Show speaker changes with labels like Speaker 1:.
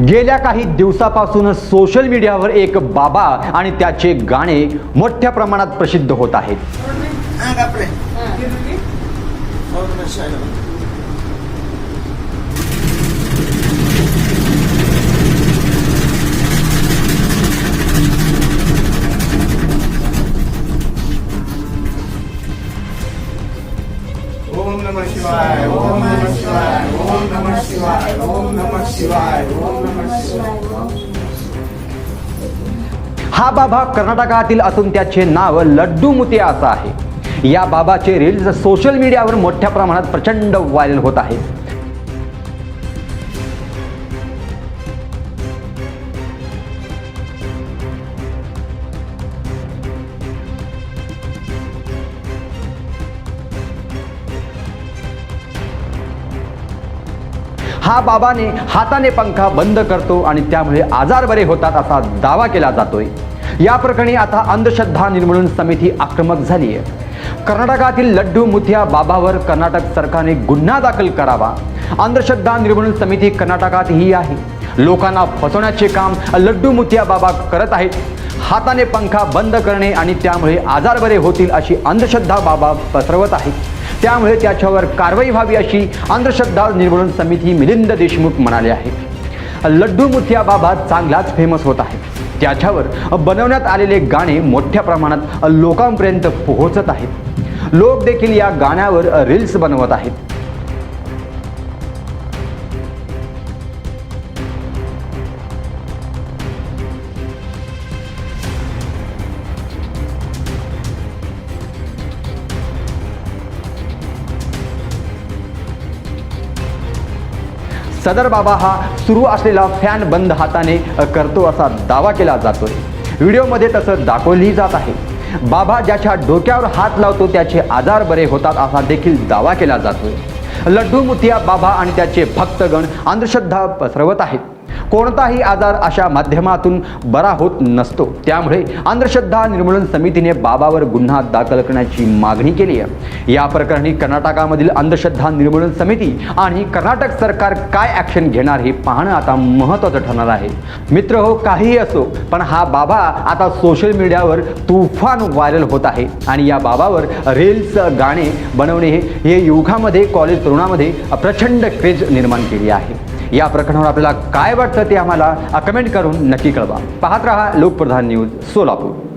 Speaker 1: गेल्या काही दिवसापासून सोशल मीडियावर एक बाबा आणि त्याचे गाणे मोठ्या प्रमाणात प्रसिद्ध होत आहेत. हा बाबा कर्नाटकातील असून त्याचे नाव लड्डू मुतिया असं आहे. या बाबाचे रील्स सोशल मीडियावर मोठ्या प्रमाणात प्रचंड व्हायरल होत आहेत. हा बाबाने हाताने पंखा बंद करतो आणि त्यामुळे आजार बरे होतात असा दावा केला जातोय. या प्रकरणी आता अंधश्रद्धा निर्मूलन समिती आक्रमक झाली आहे कर्नाटकातील लड्डू मुथिया बाबावर कर्नाटक सरकारने गुन्हा दाखल करावा. अंधश्रद्धा निर्मूलन समिती कर्नाटकात ही आहे. लोकांना फसवण्याचे काम लड्डू मुथिया बाबा करत आहेत. हाताने पंखा बंद करणे आणि त्यामुळे आजार बरे होतील अशी अंधश्रद्धा बाबा पसरवत आहेत. त्यामुळे त्याच्यावर कारवाई व्हावी अशी अंधश्रद्धा निर्मूलन समिती मिलिंद देशमुख म्हणाले आहे. लड्डू मुथिया बाबा चांगलाच फेमस होत आहे. त्याच्यावर बनवण्यात आलेले गाणे मोठ्या प्रमाणात लोकांपर्यंत पोहोचत आहेत. लोक देखील या गाण्यावर रील्स बनवत आहेत. सदर बाबा हा सुरू असलेला फॅन बंद हाताने करतो असा दावा केला जातोय. व्हिडिओमध्ये तसं दाखवली जात आहे. बाबा ज्याच्या डोक्यावर हात लावतो त्याचे आजार बरे होतात असा देखील दावा केला जातोय. लड्डू मुतिया बाबा आणि त्याचे भक्तगण अंधश्रद्धा पसरवत आहेत. कोणताही आजार अशा माध्यमातून बरा होत नसतो. त्यामुळे अंधश्रद्धा निर्मूलन समितीने बाबावर गुन्हा दाखल करण्याची मागणी केली आहे. या प्रकरणी कर्नाटकामधील अंधश्रद्धा निर्मूलन समिती आणि कर्नाटक सरकार काय ॲक्शन घेणार हे पाहणं आता महत्त्वाचं ठरणार आहे. मित्र हो काहीही असो पण हा बाबा आता सोशल मीडियावर तुफान व्हायरल होत आहे आणि या बाबावर रील्स गाणे बनवणे हे- हे युगामध्ये कॉलेज तरुणामध्ये प्रचंड क्रेज निर्माण केली आहे. या प्रकरणावर आपल्याला काय वाटतं ते आम्हाला कमेंट करून नक्की कळवा. पाहत रहा लोकप्रधान न्यूज सोलापूर.